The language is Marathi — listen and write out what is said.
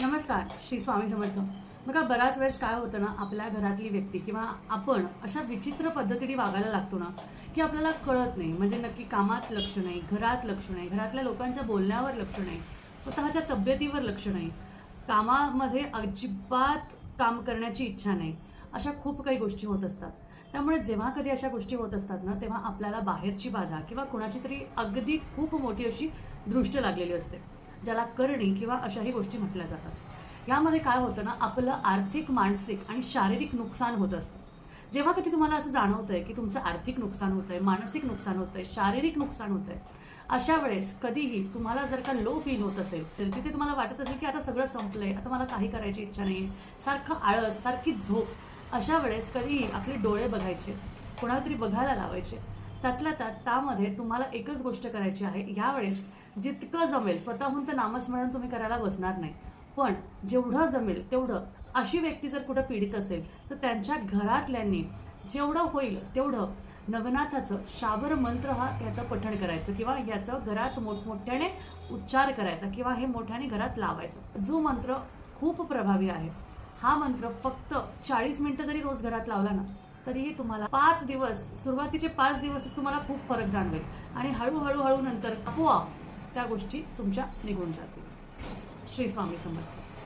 नमस्कार श्री स्वामी समर्थ. बघा बऱ्याच वेळेस काय होतं ना आपल्या घरातली व्यक्ती किंवा आपण अशा विचित्र पद्धतीने वागायला लागतो ना की आपल्याला कळत नाही. म्हणजे नक्की कामात लक्ष नाही घरात लक्ष नाही घरातल्या लोकांच्या बोलण्यावर लक्ष नाही स्वतःच्या तब्येतीवर लक्ष नाही कामामध्ये अजिबात काम करण्याची इच्छा नाही अशा खूप काही गोष्टी होत असतात. त्यामुळे जेव्हा कधी अशा गोष्टी होत असतात ना तेव्हा आपल्याला बाहेरची बाधा किंवा कोणाची तरी अगदी खूप मोठी अशी दृष्ट लागलेली असते. ज्याला करणी किंवा अशाही गोष्टी म्हटल्या जातात. यामध्ये काय होतं ना आपलं आर्थिक मानसिक आणि शारीरिक नुकसान होत असतं. जेव्हा कधी तुम्हाला असं जाणवतंय की तुमचं आर्थिक नुकसान होतंय मानसिक नुकसान होतंय शारीरिक नुकसान होतंय अशा वेळेस कधीही तुम्हाला जर का लो फील होत असेल तर जिथे तुम्हाला वाटत असेल की आता सगळं संपलंय आता मला काही करायची इच्छा नाही सारखं आळस सारखी झोप अशा वेळेस कधीही आपले डोळे बघायचे कोणाला तरी बघायला लावायचे. त्यातल्या त्यात त्यामध्ये तुम्हाला एकच गोष्ट करायची आहे. यावेळेस जितकं जमेल स्वतःहून तर नामस्मरण तुम्ही करायला बसणार नाही. पण जेवढं जमेल तेवढं. अशी व्यक्ती जर कुठं पीडित असेल तर त्यांच्या घरातल्यांनी जेवढं होईल तेवढं नवनाथाचं शाबर मंत्र हा ह्याचं पठण करायचं किंवा ह्याचं घरात मोठमोठ्याने उच्चार करायचा किंवा हे मोठ्याने घरात लावायचं. जो मंत्र खूप प्रभावी आहे. हा मंत्र फक्त चाळीस मिनटं जरी रोज घरात लावला ना तरीही तुम्हाला पाच दिवस सुरुवातीचे पाच दिवसच तुम्हाला खूप फरक जाणवेल. आणि हळूहळू हळू नंतर आपोआप त्या गोष्टी तुमच्या निघून जातील. श्री स्वामी समर्थ.